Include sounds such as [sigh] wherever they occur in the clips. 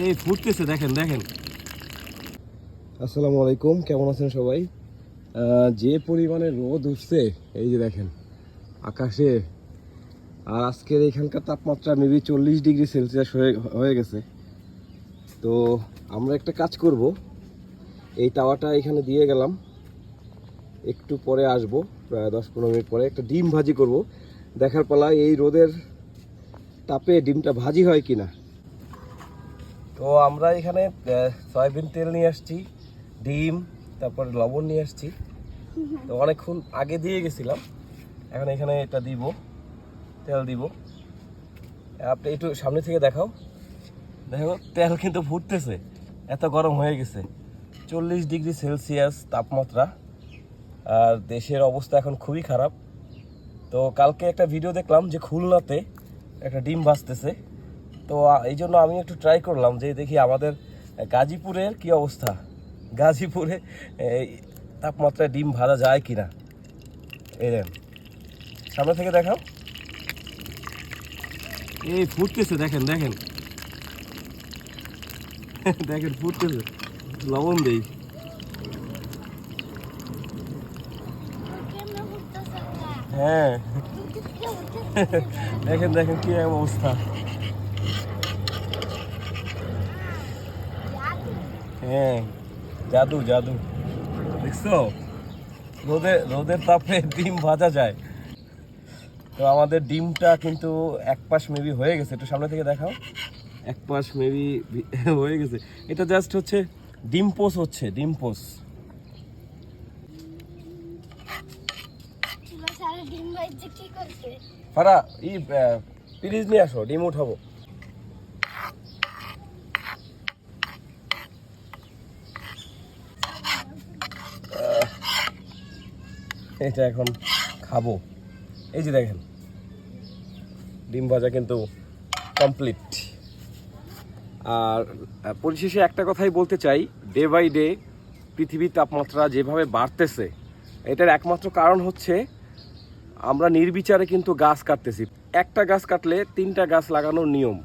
এই ফুটতেছে, দেখেন দেখেন। আসসালামু আলাইকুম, কেমন আছেন সবাই? যে পরিমাণে রোদ উঠছে, এই যে দেখেন, আকাশে। আর আজকের এখানকার তাপমাত্রা মেবি চল্লিশ ডিগ্রি সেলসিয়াস হয়ে গেছে। তো আমরা একটা কাজ করব। এই তাওয়াটা এখানে দিয়ে গেলাম। একটু পরে আসব, প্রায় দশ পনেরো মিনিট পরে। একটা ডিম ভাজি করব। দেখার পালা, এই রোদের তাপে ডিমটা ভাজি হয় কিনা? তো আমরা এখানে সয়াবিন তেল নিয়ে আসছি, ডিম, তারপর লবণ নিয়ে আসছি। তো অনেকক্ষণ আগে দিয়ে গেছিলাম, এখন এখানে এটা দিব, তেল দিব। আপনি একটু সামনে থেকে দেখাও। দেখো, তেল কিন্তু ফুটতেছে, এত গরম হয়ে গেছে। চল্লিশ ডিগ্রি সেলসিয়াস তাপমাত্রা, আর দেশের অবস্থা এখন খুবই খারাপ। তো কালকে একটা ভিডিও দেখলাম যে খুলনাতে একটা ডিম ভাজতেছে। তো এই জন্য আমি একটু ট্রাই করলাম যে, দেখি আমাদের গাজীপুরের কি অবস্থা? গাজীপুরে তাপমাত্রায় ডিম ভাজা যায় কিনা? এই দেন। সামনে থেকে দেখাও। এই ফুটতেছে, দেখেন দেখেন। [laughs] দেখেন, ফুটতেছে। লবণ দেই। হ্যাঁ। [laughs] দেখেন দেখেন কি অবস্থা। হ্যাঁ জাদু জাদু। দেখছ? রোদে রোদের তাপে ডিম ভাজা যায়। তো আমাদের ডিমটা কিন্তু এক পাশ মেবি হয়ে গেছে। একটু সামনে থেকে দেখাও। এক পাশ মেবি [laughs] হয়ে গেছে। এটা জাস্ট হচ্ছে ডিম পোস হচ্ছে ডিম পোস। ফারা ই পিরিজ নিয়ে আসো ডিম উঠাবো। এটা এখন খাব। এই যে দেখেন, ডিম ভাজা কিন্তু কমপ্লিট আর পরিশেষে একটা কথাই বলতে চাই ডে বাই ডে পৃথিবীর তাপমাত্রা যেভাবে বাড়তেছে, এটার একমাত্র কারণ হচ্ছে আমরা নির্বিচারে কিন্তু গাছ কাটতেছি। একটা গাছ কাটলে তিনটা গাছ লাগানোর নিয়ম।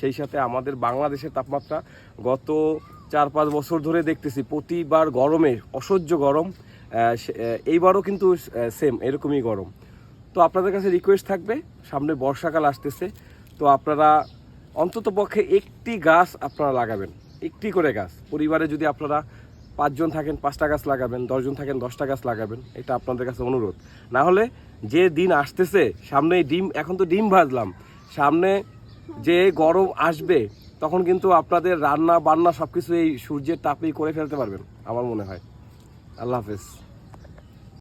সেই সাথে আমাদের বাংলাদেশের তাপমাত্রা গত চার পাঁচ বছর ধরে দেখতেছি, প্রতিবার গরমে অসহ্য গরম এইবারও কিন্তু সেম এরকমই গরম। তো আপনাদের কাছে রিকোয়েস্ট থাকবে, সামনে বর্ষাকাল আসতেছে, তো আপনারা অন্তত পক্ষে একটি গাছ আপনারা লাগাবেন, একটি করে গাছ। পরিবারে যদি আপনারা পাঁচজন থাকেন, পাঁচটা গাছ লাগাবেন, দশজন থাকেন, দশটা গাছ লাগাবেন, এটা আপনাদের কাছে অনুরোধ। না হলে যে দিন আসতেছে, সামনে ডিম, এখন তো ডিম ভাজলাম, সামনে যে গরম আসবে, তখন কিন্তু আপনাদের রান্না বান্না সব কিছু এই সূর্যের তাপেই করে ফেলতে পারবেন, আমার মনে হয়। আল্লাহ হাফেজ